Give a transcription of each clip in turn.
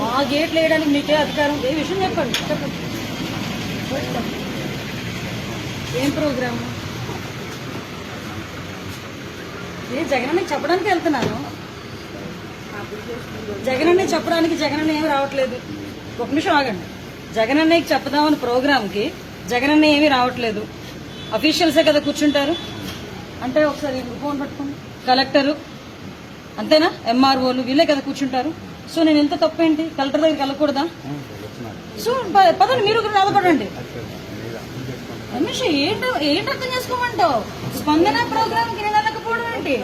మా గేట్లు వేయడానికి మీకే అధికారం. ఏ విషయం చెప్పండి. చెప్పండి. ఏం ప్రోగ్రామ్ ఏ జగన్ చెప్పడానికి వెళ్తున్నాను. జగన్ చెప్పడానికి జగన్ ఏమి రావట్లేదు. ఒక నిమిషం ఆగండి. జగన్ అన్నయ్యకి చెప్దామని ప్రోగ్రామ్కి జగన్ ఏమీ రావట్లేదు. అఫీషియల్సే కదా కూర్చుంటారు? అంటే ఒకసారి ఫోన్ పట్టుకోండి. కలెక్టరు అంతేనా? ఎంఆర్ఓలు వీళ్ళే కదా కూర్చుంటారు. సో నేను ఎంత తప్పేంటి? కలెక్టర్ దగ్గరికి వెళ్ళకూడదా? సో పదండి మీరు ఒకరు నిలబడండి. రమేష్ ఏంటో ఏంటి అర్థం చేసుకోమంటావు? స్పందన ప్రోగ్రామ్కి నేను వెళ్ళకపోవడం ఏంటి?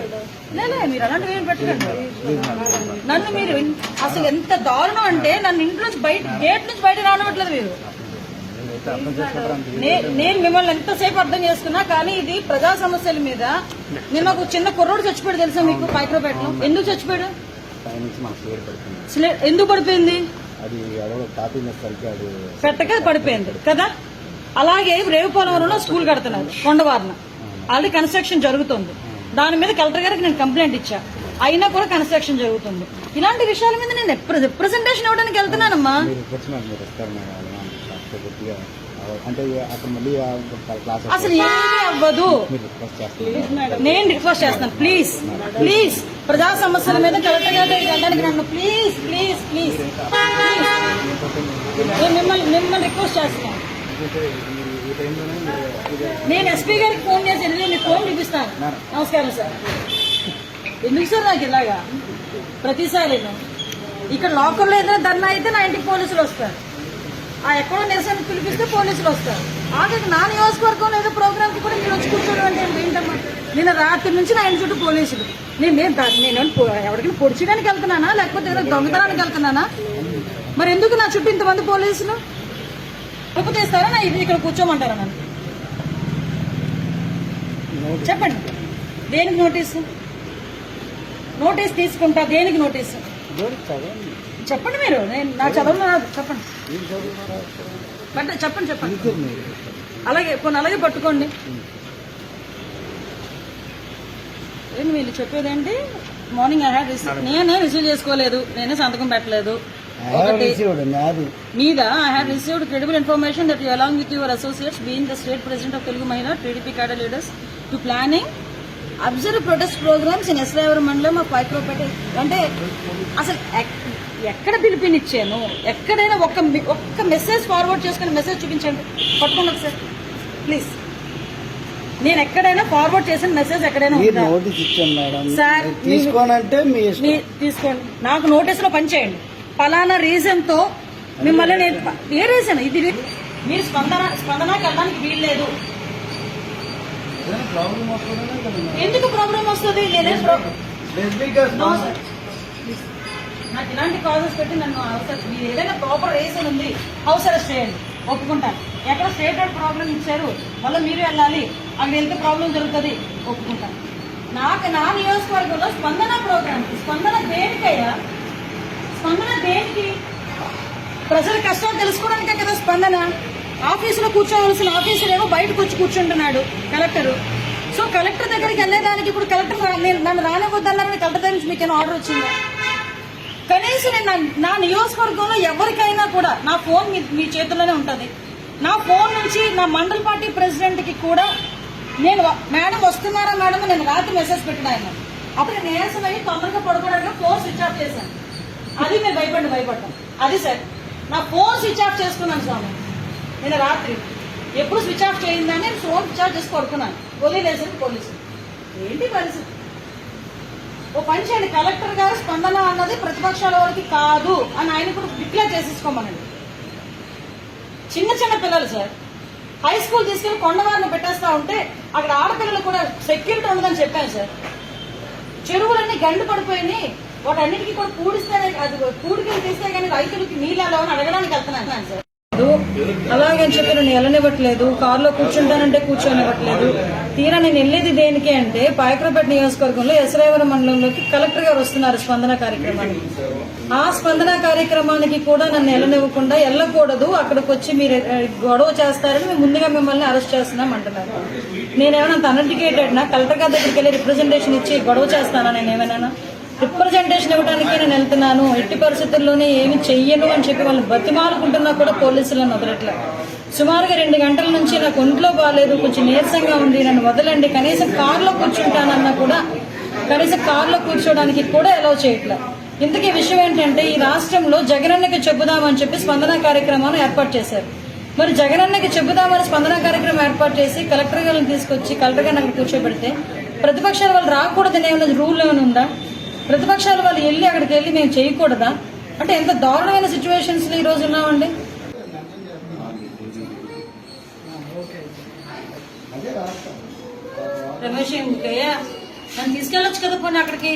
లేలే మీరు అలాంటివి ఏం పెట్టకండి. నన్ను మీరు అసలు ఎంత దారుణం అంటే నన్ను ఇంట్లో నుంచి బయట గేట్ నుంచి బయట రానివ్వట్లేదు మీరు. నేను మిమ్మల్ని ఎంతసేపు అర్థం చేసుకున్నా కానీ ఇది ప్రజా సమస్యల మీద నిన్న ఒక చిన్న కుర్రోడు చచ్చిపోయాడు తెలుసా మీకు మైక్రోపేటలో ఎందుకు చచ్చిపోయాడు? ఎందుకు పడిపోయింది? పెట్టక పడిపోయింది కదా? అలాగే రేవుపోలవరంలో స్కూల్ కడుతున్నారు కొండవారిన. ఆల్రెడీ కన్స్ట్రక్షన్ జరుగుతుంది. దాని మీద కలెక్టర్ గారికి నేను కంప్లైంట్ ఇచ్చా. అయినా కూడా కన్స్ట్రక్షన్ జరుగుతుంది. ఇలాంటి విషయాల మీద నేను రిప్రజెంటేషన్ ఇవ్వడానికి వెళ్తున్నానమ్మా. కాస్త కొద్దిగా అంటే అక్కడ మళ్ళీ ఆ క్లాస్ అసలు ఏమీ అవ్వదు. నేను రిక్వెస్ట్ చేస్తాను ప్లీజ్ ప్లీజ్. ప్రజా సమస్యల మీద కలెక్టర్ గారి దగ్గరికి వెళ్ళడానికి నన్ను ప్లీజ్ ప్లీజ్ ప్లీజ్. నేను మిమ్మల్ని మిమ్మల్ని రిక్వెస్ట్ చేస్తున్నాను. నేను ఎస్పీ గారికి ఫోన్ చేసి మీకు ఫోన్ చూపిస్తాను నమస్కారం సార్. ఎందుకు సార్ నాకు ఇలాగా? ప్రతిసారి ఇక్కడ లోకల్లో ఏదైనా ధర్నా అయితే నా ఇంటికి పోలీసులు వస్తారు. ఆ ఎక్కడో నిరసన పిలిపిస్తే పోలీసులు వస్తారు. ఆఖరికి నా నియోజకవర్గంలో ఏదో ప్రోగ్రామ్కి కూడా మీరు వచ్చి కూర్చోవడం అంటే ఏంటమ్మా నిన్న రాత్రి నుంచి నా ఇంటి చుట్టూ పోలీసులు. నేను నేను నేను ఎవరికైనా పొడిచడానికి వెళ్తున్నానా? లేకపోతే ఏదో దొంగతనానికి వెళ్తున్నానా? మరి ఎందుకు నా చుట్టూ ఇంతమంది పోలీసులు? ఉప్పు తీస్తారా నా ఇది ఇక్కడ కూర్చోమంటారా నన్ను? చెప్పండి. దేనికి నోటీసు? నోటీస్ తీసుకుంటా. దేనికి నోటీసు? చదవండి? చెప్పండి మీరు. నేను నా చదవను రాదు. చెప్పండి. బట్ చెప్పండి చెప్పండి. అలాగే కొన్ని అలాగే పట్టుకోండి. ఏంటి వీళ్ళు చెప్పేదేంటి మార్నింగ్ ఐ హ్యాడ్ రిసీవ్ నేనే రిసీవ్ చేసుకోలేదు. నేనే సంతకం పెట్టలేదు. మీద? I have received credible information that you along with your associates being the state president of Telugu Mahila TDP cadre leaders to planning observe protest programs in Esravaram మండలం of పైక్రోపేట అంటే అసలు ఎక్కడ పిలిపినిచ్చాను? ఎక్కడైనా ఒక్క ఒక్క మెసేజ్ ఫార్వర్డ్ చేసుకుని message చూపించండి. పట్టుకోండి ఒకసారి. ప్లీజ్ నేను ఎక్కడైనా ఫార్వర్డ్ చేసిన మెసేజ్ ఎక్కడైనా సార్, తీసుకోండి. నాకు నోటీస్లో పనిచేయండి. పలానా రీజన్తో మిమ్మల్ని నేను ఏ రీజన్ ఇది మీరు స్పందన స్పందనకి వెళ్ళడానికి వీల్లేదు. ఎందుకు ప్రాబ్లం వస్తుంది? నేనే ప్రా- లెస్బికా నో సార్. ప్లీజ్. నాకు ఇలాంటి కాజెస్ పెట్టి నన్ను అవసరం మీరు ఏదైనా ప్రాపర్ రీజన్ ఉంది హౌస్ అరెస్ట్ చేయండి. ఒప్పుకుంటాను. ఎక్కడ స్టేట్ రోడ్ ప్రాబ్లం ఇచ్చారు మళ్ళీ మీరు వెళ్ళాలి. అక్కడ వెళ్తే ప్రాబ్లం జరుగుతుంది. ఒప్పుకుంటాను. నాకు నా నియోజకవర్గంలో స్పందన ప్రోగ్రామ్ స్పందన దేనికయ్యా? స్పందన దేనికి? ప్రజల కష్టాలు తెలుసుకోవడానికే కదా స్పందన. ఆఫీసులో కూర్చోవలసిన ఆఫీసులు ఏమో బయటకు వచ్చి కూర్చుంటున్నాడు కలెక్టరు. సో కలెక్టర్ దగ్గరికి వెళ్ళేదానికి ఇప్పుడు కలెక్టర్ నేను నన్ను రానివ్వద్దన్నారని కలెక్టర్ దగ్గర నుంచి మీకు ఆర్డర్ వచ్చిందా? కనీసం నేను నా- నియోజకవర్గంలో ఎవరికైనా కూడా నా ఫోన్ మీ మీ చేతుల్లోనే ఉంటుంది. నా ఫోన్ నుంచి నా మండల్ పార్టీ ప్రెసిడెంట్కి కూడా నేను మేడం వస్తున్నారా మేడం నేను రాత్రి మెసేజ్ పెట్టిన ఆయన. అప్పుడు నేను నీరసం అయ్యి తొందరగా పడుకోవడానికి ఫోన్ స్విచ్ ఆఫ్ చేశాను. అది నేను భయపడి భయపడ్డాం. అది సార్ నా ఫోన్ స్విచ్ ఆఫ్ చేసుకున్నాను స్వామి. నేను రాత్రి. ఎప్పుడు స్విచ్ ఆఫ్ చేయిందని నేను ఫోన్ స్విచ్ ఆఫ్ చేసి పడుకున్నాను. వదిలేసాను పోలీసులు ఏంటి పరిస్థితి? ఓ పని చేయండి కలెక్టర్ గారు స్పందన అన్నది ప్రతిపక్షాల వారికి కాదు అని ఆయన కూడా డిక్లేర్ చేసేసుకోమనండి. చిన్న చిన్న పిల్లలు సార్ హై స్కూల్ తీసుకెళ్ళి కొండవారిని పెట్టేస్తా ఉంటే అక్కడ ఆడపిల్లలు కూడా సెక్యూరిటీ ఉండదని చెప్పాను సార్. చెరువులన్నీ గండు పడిపోయినాయి వాటన్నిటికీ కూడా పూడిస్తే అది పూడికలు తీస్తే కానీ రైతులకి నీళ్ళు అని అడగడానికి వెళ్తున్నాను సార్. అలాగని చెప్పి నన్ను వెళ్ళనివ్వట్లేదు కారులో కూర్చుంటానంటే కూర్చోనివ్వట్లేదు. తీరా నేను వెళ్ళేది దేనికి అంటే పాయకరపేట నియోజకవర్గంలో ఎసరేవరం మండలంలోకి కలెక్టర్ గారు వస్తున్నారు స్పందన కార్యక్రమానికి. ఆ స్పందన కార్యక్రమానికి కూడా నన్ను వెళ్ళనివ్వకుండా వెళ్ళకూడదు అక్కడికి వచ్చి మీరు గొడవ చేస్తారని మేము ముందుగా మిమ్మల్ని అరెస్ట్ చేస్తున్నాం అంటున్నారు నేనేమైనా అంత అన్ఎడ్యుకేటెడ్ నా కలెక్టర్ గారి దగ్గరికి వెళ్ళి రిప్రజెంటేషన్ ఇచ్చి గొడవ చేస్తానా నేను ఏమైనా రిప్రజెంటేషన్ ఇవ్వడానికి నేను వెళ్తున్నాను. ఎట్టి పరిస్థితుల్లోనే ఏమి చెయ్యను అని చెప్పి వాళ్ళు బతిమాలుకుంటున్నా కూడా పోలీసులను వదలట్లే. సుమారుగా రెండు గంటల నుంచి నాకు ఒంట్లో బాగాలేదు కొంచెం నీరసంగా ఉంది నన్ను వదలండి. కనీసం కారులో కూర్చుంటానన్నా కూడా కనీసం కారులో కూర్చోడానికి కూడా అలౌ చేయట్లేదు ఇంతకీ విషయం ఏంటంటే ఈ రాష్ట్రంలో జగనన్నకి చెబుదామని చెప్పి స్పందన కార్యక్రమాన్ని ఏర్పాటు చేశారు. మరి జగనన్నకి చెబుదామని స్పందన కార్యక్రమం ఏర్పాటు చేసి కలెక్టర్ గారిని తీసుకొచ్చి కలెక్టర్ గారిని అక్కడ కూర్చోబెడితే ప్రతిపక్షాలు వాళ్ళు రాకూడదనే ఏమైనా రూల్ ఏమైనా ఉందా? ప్రతిపక్షాల వాళ్ళు వెళ్ళి అక్కడికి వెళ్ళి మేము చేయకూడదా? అంటే ఎంత దారుణమైన సిచ్యువేషన్స్ ఈ రోజు ఉన్నామండి? రమేష్ ఇంకయ్యా నన్ను తీసుకెళ్ళొచ్చు కదా పోనీ అక్కడికి?